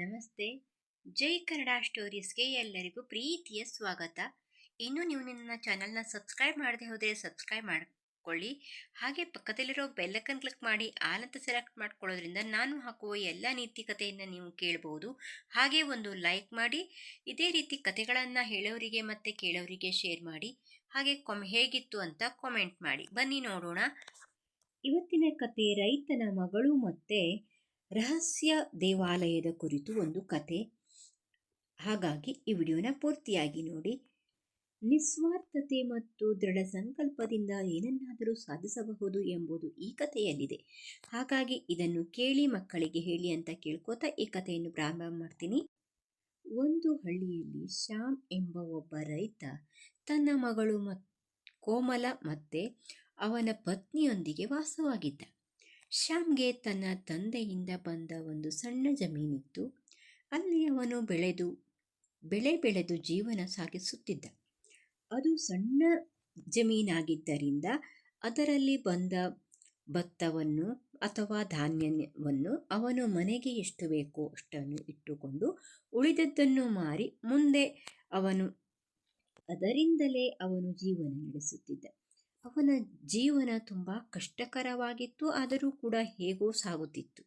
ನಮಸ್ತೆ. ಜೈ ಕನ್ನಡ ಸ್ಟೋರೀಸ್ಗೆ ಎಲ್ಲರಿಗೂ ಪ್ರೀತಿಯ ಸ್ವಾಗತ. ಇನ್ನು ನೀವು ನನ್ನ ಚಾನಲ್ನ ಸಬ್ಸ್ಕ್ರೈಬ್ ಮಾಡದೆ ಹೋದರೆ ಸಬ್ಸ್ಕ್ರೈಬ್ ಮಾಡಿಕೊಳ್ಳಿ. ಹಾಗೆ ಪಕ್ಕದಲ್ಲಿರೋ ಬೆಲ್ಲಕ್ಕನ್ ಕ್ಲಿಕ್ ಮಾಡಿ ಆಲಂತ ಸೆಲೆಕ್ಟ್ ಮಾಡ್ಕೊಳ್ಳೋದ್ರಿಂದ ನಾನು ಹಾಕುವ ಎಲ್ಲ ನೀತಿ ಕಥೆಯನ್ನು ನೀವು ಕೇಳಬಹುದು ಹಾಗೆ ಒಂದು ಲೈಕ್ ಮಾಡಿ, ಇದೇ ರೀತಿ ಕಥೆಗಳನ್ನು ಹೇಳೋರಿಗೆ ಮತ್ತು ಕೇಳೋರಿಗೆ ಶೇರ್ ಮಾಡಿ, ಹಾಗೆ ಕೊಮ್, ಹೇಗಿತ್ತು ಅಂತ ಕಾಮೆಂಟ್ ಮಾಡಿ. ಬನ್ನಿ ನೋಡೋಣ. ಇವತ್ತಿನ ಕತೆ ರೈತನ ಮಗಳು ಮತ್ತೆ ರಹಸ್ಯ ದೇವಾಲಯದ ಕುರಿತು ಒಂದು ಕತೆ. ಹಾಗಾಗಿ ಈ ವಿಡಿಯೋನ ಪೂರ್ತಿಯಾಗಿ ನೋಡಿ. ನಿಸ್ವಾರ್ಥತೆ ಮತ್ತು ದೃಢ ಸಂಕಲ್ಪದಿಂದ ಏನನ್ನಾದರೂ ಸಾಧಿಸಬಹುದು ಎಂಬುದು ಈ ಕಥೆಯಲ್ಲಿದೆ. ಹಾಗಾಗಿ ಇದನ್ನು ಕೇಳಿ ಮಕ್ಕಳಿಗೆ ಹೇಳಿ ಅಂತ ಕೇಳ್ಕೋತಾ ಈ ಕಥೆಯನ್ನು ಪ್ರಾರಂಭ ಮಾಡ್ತೀನಿ. ಒಂದು ಹಳ್ಳಿಯಲ್ಲಿ ಶ್ಯಾಮ್ ಎಂಬ ಒಬ್ಬ ರೈತ ತನ್ನ ಮಗಳು ಮತ್ ಕೋಮಲ ಮತ್ತೆ ಅವನ ಪತ್ನಿಯೊಂದಿಗೆ ವಾಸವಾಗಿದ್ದ. ಶ್ಯಾಮ್ಗೆ ತನ್ನ ತಂದೆಯಿಂದ ಬಂದ ಒಂದು ಸಣ್ಣ ಜಮೀನಿತ್ತು. ಅಲ್ಲಿ ಅವನು ಬೆಳೆದು, ಬೆಳೆ ಬೆಳೆದು ಜೀವನ ಸಾಗಿಸುತ್ತಿದ್ದ. ಅದು ಸಣ್ಣ ಜಮೀನಾಗಿದ್ದರಿಂದ ಅದರಲ್ಲಿ ಬಂದ ಭತ್ತವನ್ನು ಅಥವಾ ಧಾನ್ಯವನ್ನು ಅವನು ಮನೆಗೆ ಎಷ್ಟು ಬೇಕೋ ಅಷ್ಟನ್ನು ಇಟ್ಟುಕೊಂಡು ಉಳಿದದ್ದನ್ನು ಮಾರಿ ಮುಂದೆ ಅವನು ಅದರಿಂದಲೇ ಅವನು ಜೀವನ ನಡೆಸುತ್ತಿದ್ದ. ಅವನ ಜೀವನ ತುಂಬ ಕಷ್ಟಕರವಾಗಿತ್ತು, ಆದರೂ ಕೂಡ ಹೇಗೋ ಸಾಗುತ್ತಿತ್ತು.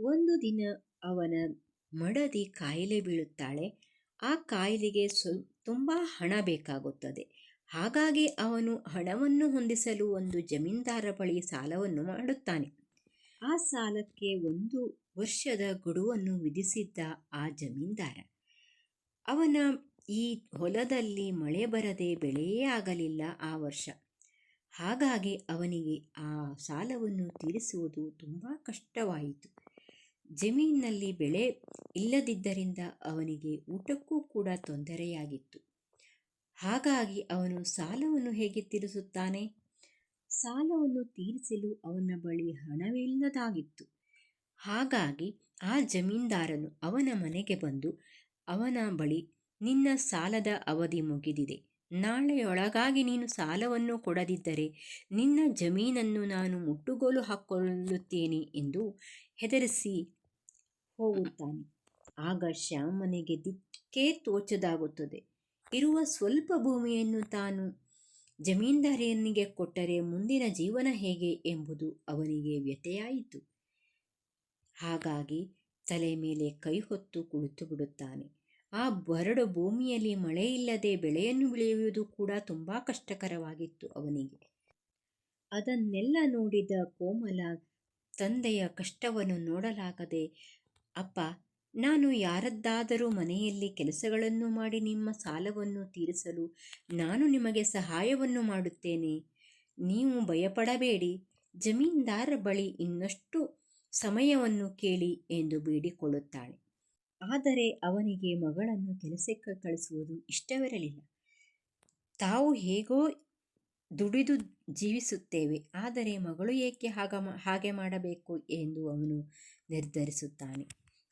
ಒಂದು ದಿನ ಅವನ ಮಡದಿ ಕಾಯಿಲೆ ಬೀಳುತ್ತಾಳೆ. ಆ ಕಾಯಿಲೆಗೆ ಸ್ವಲ್ಪ ತುಂಬ ಹಣ ಬೇಕಾಗುತ್ತದೆ. ಹಾಗಾಗಿ ಅವನು ಹಣವನ್ನು ಹೊಂದಿಸಲು ಒಂದು ಜಮೀನ್ದಾರ ಬಳಿ ಸಾಲವನ್ನು ಮಾಡುತ್ತಾನೆ. ಆ ಸಾಲಕ್ಕೆ ಒಂದು ವರ್ಷದ ಗಡುವನ್ನು ವಿಧಿಸಿದ್ದ ಆ ಜಮೀನ್ದಾರ. ಅವನ ಈ ಹೊಲದಲ್ಲಿ ಮಳೆ ಬರದೆ ಬೆಳೆಯೇ ಆಗಲಿಲ್ಲ ಆ ವರ್ಷ. ಹಾಗಾಗಿ ಅವನಿಗೆ ಆ ಸಾಲವನ್ನು ತೀರಿಸುವುದು ತುಂಬ ಕಷ್ಟವಾಯಿತು. ಜಮೀನಿನಲ್ಲಿ ಬೆಳೆ ಇಲ್ಲದಿದ್ದರಿಂದ ಅವನಿಗೆ ಊಟಕ್ಕೂ ಕೂಡ ತೊಂದರೆಯಾಗಿತ್ತು. ಹಾಗಾಗಿ ಅವನು ಸಾಲವನ್ನು ಹೇಗೆ ತೀರಿಸುತ್ತಾನೆ? ಸಾಲವನ್ನು ತೀರಿಸಲು ಅವನ ಬಳಿ ಹಣವಿಲ್ಲದಾಗಿತ್ತು ಹಾಗಾಗಿ ಆ ಜಮೀನ್ದಾರನು ಅವನ ಮನೆಗೆ ಬಂದು ಅವನ ಬಳಿ ನಿನ್ನ ಸಾಲದ ಅವಧಿ ಮುಗಿದಿದೆ. ನಾಳೆಯೊಳಗಾಗಿ ನೀನು ಸಾಲವನ್ನು ಕೊಡದಿದ್ದರೆ ನಿನ್ನ ಜಮೀನನ್ನು ನಾನು ಮುಟ್ಟುಗೋಲು ಹಾಕಿಕೊಳ್ಳುತ್ತೇನೆ ಎಂದು ಹೆದರಿಸಿ ಹೋಗುತ್ತಾನೆ. ಆಗ ಶ್ಯಾಮನಿಗೆ ದಿಕ್ಕೇ ತೋಚದಾಗುತ್ತದೆ. ಇರುವ ಸ್ವಲ್ಪ ಭೂಮಿಯನ್ನು ತಾನು ಜಮೀನ್ದಾರಿಯನಿಗೆ ಕೊಟ್ಟರೆ ಮುಂದಿನ ಜೀವನ ಹೇಗೆ ಎಂಬುದು ಅವನಿಗೆ ವ್ಯತೆಯಾಯಿತು ಹಾಗಾಗಿ ತಲೆ ಮೇಲೆ ಕೈ ಹೊತ್ತು ಕುಳಿತು ಬಿಡುತ್ತಾನೆ ಆ ಬರಡು ಭೂಮಿಯಲ್ಲಿ ಮಳೆಯಿಲ್ಲದೆ ಬೆಳೆಯನ್ನು ಬೆಳೆಯುವುದು ಕೂಡ ತುಂಬ ಕಷ್ಟಕರವಾಗಿತ್ತು ಅವನಿಗೆ. ಅದನ್ನೆಲ್ಲ ನೋಡಿದ ಕೋಮಲ ತಂದೆಯ ಕಷ್ಟವನ್ನು ನೋಡಲಾಗದೆ, ಅಪ್ಪ, ನಾನು ಯಾರದ್ದಾದರೂ ಮನೆಯಲ್ಲಿ ಕೆಲಸಗಳನ್ನು ಮಾಡಿ ನಿಮ್ಮ ಸಾಲವನ್ನು ತೀರಿಸಲು ನಾನು ನಿಮಗೆ ಸಹಾಯವನ್ನು ಮಾಡುತ್ತೇನೆ. ನೀವು ಭಯಪಡಬೇಡಿ. ಜಮೀನ್ದಾರ ಬಳಿ ಇನ್ನಷ್ಟು ಸಮಯವನ್ನು ಕೇಳಿ ಎಂದು ಬೇಡಿಕೊಳ್ಳುತ್ತಾಳೆ. ಆದರೆ ಅವನಿಗೆ ಮಗಳನ್ನು ಕೆಲಸಕ್ಕೆ ಕಳಿಸುವುದು ಇಷ್ಟವಿರಲಿಲ್ಲ. ತಾವು ಹೇಗೋ ದುಡಿದು ಜೀವಿಸುತ್ತೇವೆ, ಆದರೆ ಮಗಳು ಏಕೆ ಹಾಗ ಹಾಗೆ ಮಾಡಬೇಕು ಎಂದು ಅವನು ನಿರ್ಧರಿಸುತ್ತಾನೆ.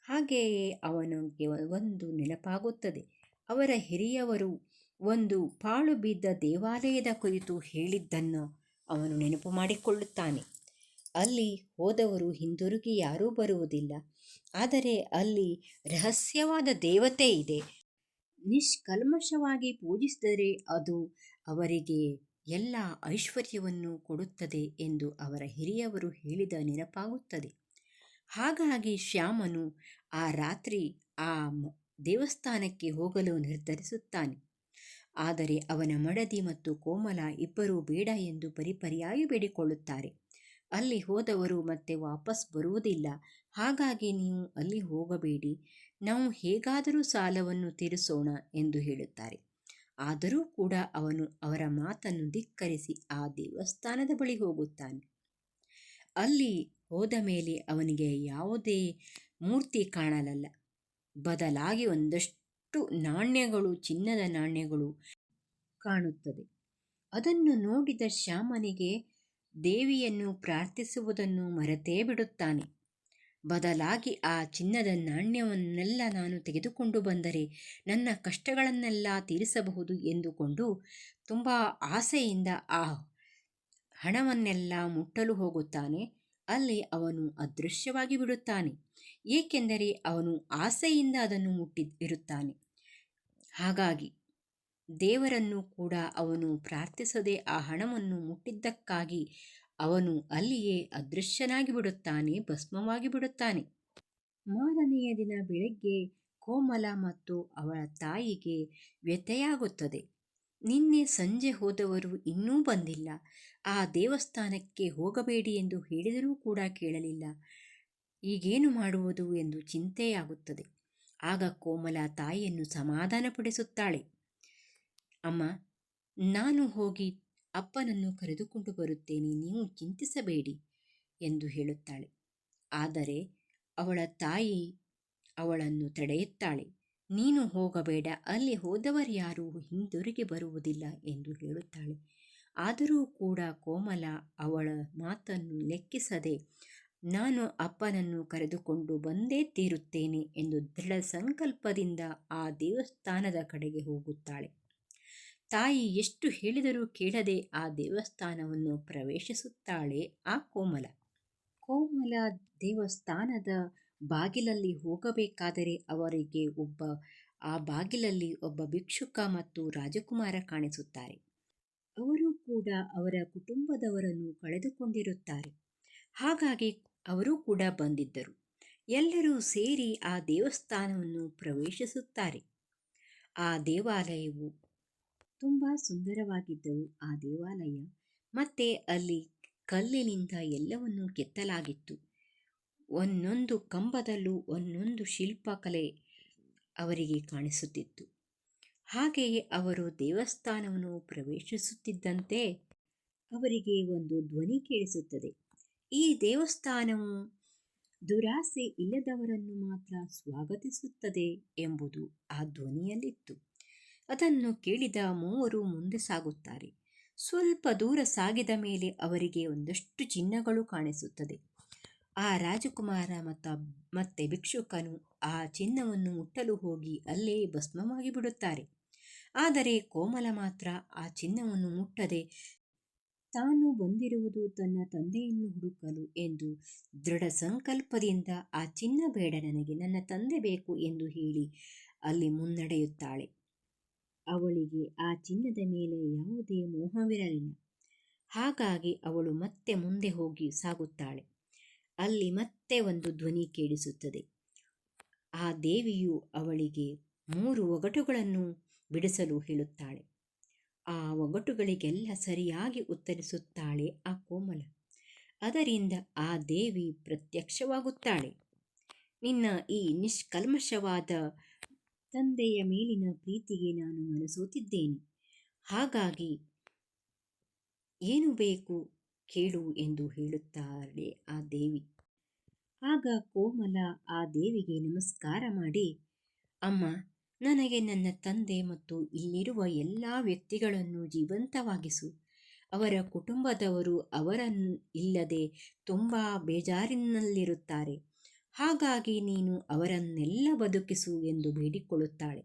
ಹಾಗೆಯೇ ಅವನಿಗೆ ಒಂದು ನೆನಪಾಗುತ್ತದೆ. ಅವರ ಹಿರಿಯವರು ಒಂದು ಪಾಳು ಬಿದ್ದ ದೇವಾಲಯದ ಕುರಿತು ಹೇಳಿದ್ದನ್ನು ಅವನು ನೆನಪು ಮಾಡಿಕೊಳ್ಳುತ್ತಾನೆ. ಅಲ್ಲಿ ಹೋದವರು ಹಿಂದಿರುಗಿ ಯಾರೂ ಬರುವುದಿಲ್ಲ. ಆದರೆ ಅಲ್ಲಿ ರಹಸ್ಯವಾದ ದೇವತೆ ಇದೆ. ನಿಷ್ಕಲ್ಮಶವಾಗಿ ಪೂಜಿಸಿದರೆ ಅದು ಅವರಿಗೆ ಎಲ್ಲ ಐಶ್ವರ್ಯವನ್ನು ಕೊಡುತ್ತದೆ ಎಂದು ಅವರ ಹಿರಿಯವರು ಹೇಳಿದ ನೆನಪಾಗುತ್ತದೆ. ಹಾಗಾಗಿ ಶ್ಯಾಮನು ಆ ರಾತ್ರಿ ಆ ದೇವಸ್ಥಾನಕ್ಕೆ ಹೋಗಲು ನಿರ್ಧರಿಸುತ್ತಾನೆ. ಆದರೆ ಅವನ ಮಡದಿ ಮತ್ತು ಕೋಮಲ ಇಬ್ಬರೂ ಬೇಡ ಎಂದು ಪರಿಪರಿಯಾಗಿ ಬೇಡಿಕೊಳ್ಳುತ್ತಾರೆ. ಅಲ್ಲಿ ಹೋದವರು ಮತ್ತೆ ವಾಪಸ್ ಬರುವುದಿಲ್ಲ. ಹಾಗಾಗಿ ನೀವು ಅಲ್ಲಿ ಹೋಗಬೇಡಿ. ನಾವು ಹೇಗಾದರೂ ಸಾಲವನ್ನು ತೀರಿಸೋಣ ಎಂದು ಹೇಳುತ್ತಾರೆ. ಆದರೂ ಕೂಡ ಅವನು ಅವರ ಮಾತನ್ನು ಧಿಕ್ಕರಿಸಿ ಆ ದೇವಸ್ಥಾನದ ಬಳಿ ಹೋಗುತ್ತಾನೆ. ಅಲ್ಲಿ ಹೋದ ಮೇಲೆ ಅವನಿಗೆ ಯಾವುದೇ ಮೂರ್ತಿ ಕಾಣಲಲ್ಲ. ಬದಲಾಗಿ ಒಂದಷ್ಟು ನಾಣ್ಯಗಳು, ಚಿನ್ನದ ನಾಣ್ಯಗಳು ಕಾಣುತ್ತದೆ. ಅದನ್ನು ನೋಡಿದ ಶ್ಯಾಮನಿಗೆ ದೇವಿಯನ್ನು ಪ್ರಾರ್ಥಿಸುವುದನ್ನು ಮರೆತೇ ಬಿಡುತ್ತಾನೆ. ಬದಲಾಗಿ ಆ ಚಿನ್ನದ ನಾಣ್ಯವನ್ನೆಲ್ಲ ನಾನು ತೆಗೆದುಕೊಂಡು ಬಂದರೆ ನನ್ನ ಕಷ್ಟಗಳನ್ನೆಲ್ಲ ತೀರಿಸಬಹುದು ಎಂದುಕೊಂಡು ತುಂಬ ಆಸೆಯಿಂದ ಆ ಹಣವನ್ನೆಲ್ಲ ಮುಟ್ಟಲು ಹೋಗುತ್ತಾನೆ. ಅಲ್ಲಿ ಅವನು ಅದೃಶ್ಯವಾಗಿ ಬಿಡುತ್ತಾನೆ. ಏಕೆಂದರೆ ಅವನು ಆಸೆಯಿಂದ ಅದನ್ನು ಮುಟ್ಟಿ ಇರುತ್ತಾನೆ. ಹಾಗಾಗಿ ದೇವರನ್ನು ಕೂಡ ಅವನು ಪ್ರಾರ್ಥಿಸದೆ ಆ ಹಣವನ್ನು ಮುಟ್ಟಿದ್ದಕ್ಕಾಗಿ ಅವನು ಅಲ್ಲಿಯೇ ಅದೃಶ್ಯನಾಗಿ ಬಿಡುತ್ತಾನೆ ಭಸ್ಮವಾಗಿ ಬಿಡುತ್ತಾನೆ ಮಾರನೆಯ ದಿನ ಬೆಳಗ್ಗೆ ಕೋಮಲ ಮತ್ತು ಅವಳ ತಾಯಿಗೆ ವ್ಯಥೆಯಾಗುತ್ತದೆ. ನಿನ್ನೆ ಸಂಜೆ ಹೋದವರು ಇನ್ನೂ ಬಂದಿಲ್ಲ. ಆ ದೇವಸ್ಥಾನಕ್ಕೆ ಹೋಗಬೇಡಿ ಎಂದು ಹೇಳಿದರೂ ಕೂಡ ಕೇಳಲಿಲ್ಲ. ಈಗೇನು ಮಾಡುವುದು ಎಂದು ಚಿಂತೆಯಾಗುತ್ತದೆ. ಆಗ ಕೋಮಲ ತಾಯಿಯನ್ನು ಸಮಾಧಾನಪಡಿಸುತ್ತಾಳೆ. ಅಮ್ಮ, ನಾನು ಹೋಗಿ ಅಪ್ಪನನ್ನು ಕರೆದುಕೊಂಡು ಬರುತ್ತೇನೆ, ನೀವು ಚಿಂತಿಸಬೇಡಿ ಎಂದು ಹೇಳುತ್ತಾಳೆ. ಆದರೆ ಅವಳ ತಾಯಿ ಅವಳನ್ನು ತಡೆಯುತ್ತಾಳೆ. ನೀನು ಹೋಗಬೇಡ, ಅಲ್ಲಿ ಹೋದವರ್ಯಾರೂ ಹಿಂದಿರುಗಿ ಬರುವುದಿಲ್ಲ ಎಂದು ಹೇಳುತ್ತಾಳೆ. ಆದರೂ ಕೂಡ ಕೋಮಲ ಅವಳ ಮಾತನ್ನು ಲೆಕ್ಕಿಸದೆ, ನಾನು ಅಪ್ಪನನ್ನು ಕರೆದುಕೊಂಡು ಬಂದೇ ತೀರುತ್ತೇನೆ ಎಂದು ದೃಢ ಸಂಕಲ್ಪದಿಂದ ಆ ದೇವಸ್ಥಾನದ ಕಡೆಗೆ ಹೋಗುತ್ತಾಳೆ. ತಾಯಿ ಎಷ್ಟು ಹೇಳಿದರೂ ಕೇಳದೆ ಆ ದೇವಸ್ಥಾನವನ್ನು ಪ್ರವೇಶಿಸುತ್ತಾಳೆ ಆ ಕೋಮಲ. ಕೋಮಲ ದೇವಸ್ಥಾನದ ಬಾಗಿಲಲ್ಲಿ ಹೋಗಬೇಕಾದರೆ ಅವರಿಗೆ ಒಬ್ಬ, ಆ ಬಾಗಿಲಲ್ಲಿ ಒಬ್ಬ ಭಿಕ್ಷುಕ ಮತ್ತು ರಾಜಕುಮಾರ ಕಾಣಿಸುತ್ತಾರೆ. ಅವರು ಕೂಡ ಅವರ ಕುಟುಂಬದವರನ್ನು ಕಳೆದುಕೊಂಡಿರುತ್ತಾರೆ. ಹಾಗಾಗಿ ಅವರು ಕೂಡ ಬಂದಿದ್ದರು. ಎಲ್ಲರೂ ಸೇರಿ ಆ ದೇವಸ್ಥಾನವನ್ನು ಪ್ರವೇಶಿಸುತ್ತಾರೆ. ಆ ದೇವಾಲಯವು ತುಂಬ ಸುಂದರವಾಗಿದ್ದವು ಆ ದೇವಾಲಯ. ಮತ್ತೆ ಅಲ್ಲಿ ಕಲ್ಲಿನಿಂದ ಎಲ್ಲವನ್ನು ಕೆತ್ತಲಾಗಿತ್ತು. ಒಂದೊಂದು ಕಂಬದಲ್ಲೂ ಒಂದೊಂದು ಶಿಲ್ಪಕಲೆ ಅವರಿಗೆ ಕಾಣಿಸುತ್ತಿತ್ತು. ಹಾಗೆಯೇ ಅವರು ದೇವಸ್ಥಾನವನ್ನು ಪ್ರವೇಶಿಸುತ್ತಿದ್ದಂತೆ ಅವರಿಗೆ ಒಂದು ಧ್ವನಿ ಕೇಳಿಸುತ್ತದೆ. ಈ ದೇವಸ್ಥಾನವು ದುರಾಸೆ ಇಲ್ಲದವರನ್ನು ಮಾತ್ರ ಸ್ವಾಗತಿಸುತ್ತದೆ ಎಂಬುದು ಆ ಧ್ವನಿಯಲ್ಲಿತ್ತು. ಅದನ್ನು ಕೇಳಿದ ಮೂವರು ಮುಂದೆ ಸಾಗುತ್ತಾರೆ. ಸ್ವಲ್ಪ ದೂರ ಸಾಗಿದ ಮೇಲೆ ಅವರಿಗೆ ಒಂದಷ್ಟು ಚಿನ್ನಗಳು ಕಾಣಿಸುತ್ತದೆ. ಆ ರಾಜಕುಮಾರ ಮತ್ತು ಮತ್ತೆ ಭಿಕ್ಷುಕನು ಆ ಚಿನ್ನವನ್ನು ಮುಟ್ಟಲು ಹೋಗಿ ಅಲ್ಲೇ ಭಸ್ಮವಾಗಿ ಬಿಡುತ್ತಾರೆ. ಆದರೆ ಕೋಮಲ ಮಾತ್ರ ಆ ಚಿನ್ನವನ್ನು ಮುಟ್ಟದೆ ತಾನು ಬಂದಿರುವುದು ತನ್ನ ತಂದೆಯನ್ನು ಹುಡುಕಲು ಎಂದು ದೃಢ ಸಂಕಲ್ಪದಿಂದ ಆ ಚಿನ್ನ ಬೇಡ ನನಗೆ ನನ್ನ ತಂದೆ ಬೇಕು ಎಂದು ಹೇಳಿ ಅಲ್ಲಿ ಮುನ್ನಡೆಯುತ್ತಾಳೆ. ಅವಳಿಗೆ ಆ ಚಿನ್ನದ ಮೇಲೆ ಯಾವುದೇ ಮೋಹವಿರಲಿಲ್ಲ. ಹಾಗಾಗಿ ಅವಳು ಮತ್ತೆ ಮುಂದೆ ಹೋಗಿ ಸಾಗುತ್ತಾಳೆ. ಅಲ್ಲಿ ಮತ್ತೆ ಒಂದು ಧ್ವನಿ ಕೇಳಿಸುತ್ತದೆ. ಆ ದೇವಿಯು ಅವಳಿಗೆ ಮೂರು ಒಗಟುಗಳನ್ನು ಬಿಡಿಸಲು ಹೇಳುತ್ತಾಳೆ. ಆ ಒಗಟುಗಳಿಗೆಲ್ಲ ಸರಿಯಾಗಿ ಉತ್ತರಿಸುತ್ತಾಳೆ ಆ ಕೋಮಲ. ಅದರಿಂದ ಆ ದೇವಿ ಪ್ರತ್ಯಕ್ಷವಾಗುತ್ತಾಳೆ. ನಿನ್ನ ಈ ನಿಷ್ಕಲ್ಮಶವಾದ ತಂದೆಯ ಮೇಲಿನ ಪ್ರೀತಿಗೆ ನಾನು ಮನಸೋತಿದ್ದೇನೆ. ಹಾಗಾಗಿ ಏನು ಬೇಕು ಕೇಳು ಎಂದು ಹೇಳುತ್ತಾರೆ ಆ ದೇವಿ. ಆಗ ಕೋಮಲ ಆ ದೇವಿಗೆ ನಮಸ್ಕಾರ ಮಾಡಿ, ಅಮ್ಮ, ನನಗೆ ನನ್ನ ತಂದೆ ಮತ್ತು ಇಲ್ಲಿರುವ ಎಲ್ಲ ವ್ಯಕ್ತಿಗಳನ್ನು ಜೀವಂತವಾಗಿಸು. ಅವರ ಕುಟುಂಬದವರು ಅವರನ್ನು ಇಲ್ಲದೆ ತುಂಬ ಬೇಜಾರಿನಲ್ಲಿರುತ್ತಾರೆ. ಹಾಗಾಗಿ ನೀನು ಅವರನ್ನೆಲ್ಲ ಬದುಕಿಸು ಎಂದು ಬೇಡಿಕೊಳ್ಳುತ್ತಾಳೆ.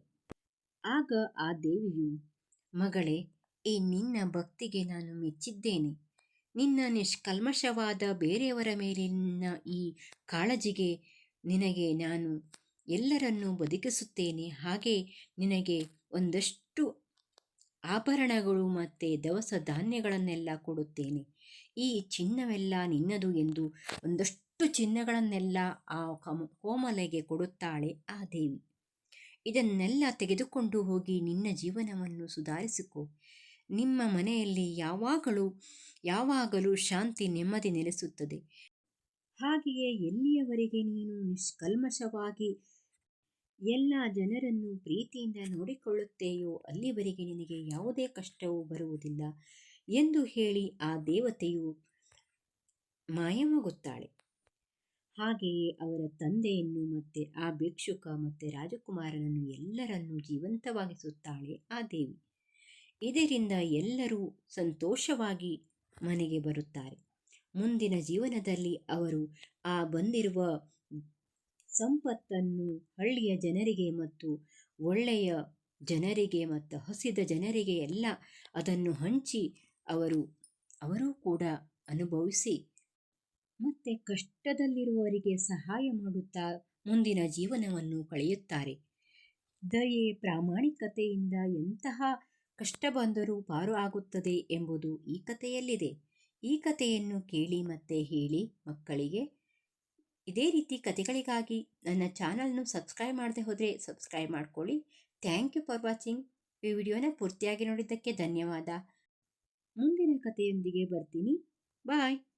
ಆಗ ಆ ದೇವಿಯು, ಮಗಳೇ, ಈ ನಿನ್ನ ಭಕ್ತಿಗೆ ನಾನು ಮೆಚ್ಚಿದ್ದೇನೆ. ನಿನ್ನ ನಿಷ್ಕಲ್ಮಶವಾದ ಬೇರೆಯವರ ಮೇಲಿನ ಈ ಕಾಳಜಿಗೆ ನಿನಗೆ ನಾನು ಎಲ್ಲರನ್ನೂ ಬದುಕಿಸುತ್ತೇನೆ. ಹಾಗೆ ನಿನಗೆ ಒಂದಷ್ಟು ಆಭರಣಗಳು ಮತ್ತು ದವಸ ಧಾನ್ಯಗಳನ್ನೆಲ್ಲ ಕೊಡುತ್ತೇನೆ. ಈ ಚಿನ್ನವೆಲ್ಲ ನಿನ್ನದು ಎಂದು ಒಂದಷ್ಟು ಚಿನ್ನಗಳನ್ನೆಲ್ಲ ಆ ಕಮ, ಕೋಮಲೆಗೆ ಕೊಡುತ್ತಾಳೆ ಆ ದೇವಿ. ಇದನ್ನೆಲ್ಲ ತೆಗೆದುಕೊಂಡು ಹೋಗಿ ನಿನ್ನ ಜೀವನವನ್ನು ಸುಧಾರಿಸಿಕೊ. ನಿಮ್ಮ ಮನೆಯಲ್ಲಿ ಯಾವಾಗಲೂ ಯಾವಾಗಲೂ ಶಾಂತಿ ನೆಮ್ಮದಿ ನೆಲೆಸುತ್ತದೆ. ಹಾಗೆಯೇ ಎಲ್ಲಿಯವರೆಗೆ ನೀನು ನಿಷ್ಕಲ್ಮಶವಾಗಿ ಎಲ್ಲ ಜನರನ್ನು ಪ್ರೀತಿಯಿಂದ ನೋಡಿಕೊಳ್ಳುತ್ತೇಯೋ, ಅಲ್ಲಿವರೆಗೆ ನಿನಗೆ ಯಾವುದೇ ಕಷ್ಟವೂ ಬರುವುದಿಲ್ಲ ಎಂದು ಹೇಳಿ ಆ ದೇವತೆಯು ಮಾಯವಾಗುತ್ತಾಳೆ. ಹಾಗೆಯೇ ಅವರ ತಂದೆಯನ್ನು ಮತ್ತೆ ಆ ಭಿಕ್ಷುಕ ಮತ್ತೆ ರಾಜಕುಮಾರನನ್ನು ಎಲ್ಲರನ್ನೂ ಜೀವಂತವಾಗಿಸುತ್ತಾಳೆ ಆ ದೇವಿ. ಇದರಿಂದ ಎಲ್ಲರೂ ಸಂತೋಷವಾಗಿ ಮನೆಗೆ ಬರುತ್ತಾರೆ. ಮುಂದಿನ ಜೀವನದಲ್ಲಿ ಅವರು ಆ ಬಂದಿರುವ ಸಂಪತ್ತನ್ನು ಹಳ್ಳಿಯ ಜನರಿಗೆ ಮತ್ತು ಒಳ್ಳೆಯ ಜನರಿಗೆ ಮತ್ತು ಹಸಿದ ಜನರಿಗೆ ಎಲ್ಲ ಅದನ್ನು ಹಂಚಿ ಅವರು, ಅವರೂ ಕೂಡ ಅನುಭವಿಸಿ ಮತ್ತೆ ಕಷ್ಟದಲ್ಲಿರುವವರಿಗೆ ಸಹಾಯ ಮಾಡುತ್ತಾ ಮುಂದಿನ ಜೀವನವನ್ನು ಕಳೆಯುತ್ತಾರೆ. ದಯೆ ಪ್ರಾಮಾಣಿಕತೆಯಿಂದ ಎಂತಹ ಕಷ್ಟ ಬಂದರೂ ಪಾರು ಆಗುತ್ತದೆ ಎಂಬುದು ಈ ಕಥೆಯಲ್ಲಿದೆ. ಈ ಕಥೆಯನ್ನು ಕೇಳಿ ಮತ್ತೆ ಹೇಳಿ ಮಕ್ಕಳಿಗೆ. ಇದೇ ರೀತಿ ಕಥೆಗಳಿಗಾಗಿ ನನ್ನ ಚಾನಲ್ನು ಸಬ್ಸ್ಕ್ರೈಬ್ ಮಾಡದೆ ಹೋದರೆ ಸಬ್ಸ್ಕ್ರೈಬ್ ಮಾಡ್ಕೊಳ್ಳಿ. Thank you for watching. ಈ ವಿಡಿಯೋನ ಪೂರ್ತಿಯಾಗಿ ನೋಡಿದ್ದಕ್ಕೆ ಧನ್ಯವಾದ. ಮುಂದಿನ ಕಥೆಯೊಂದಿಗೆ ಬರ್ತೀನಿ. ಬಾಯ್.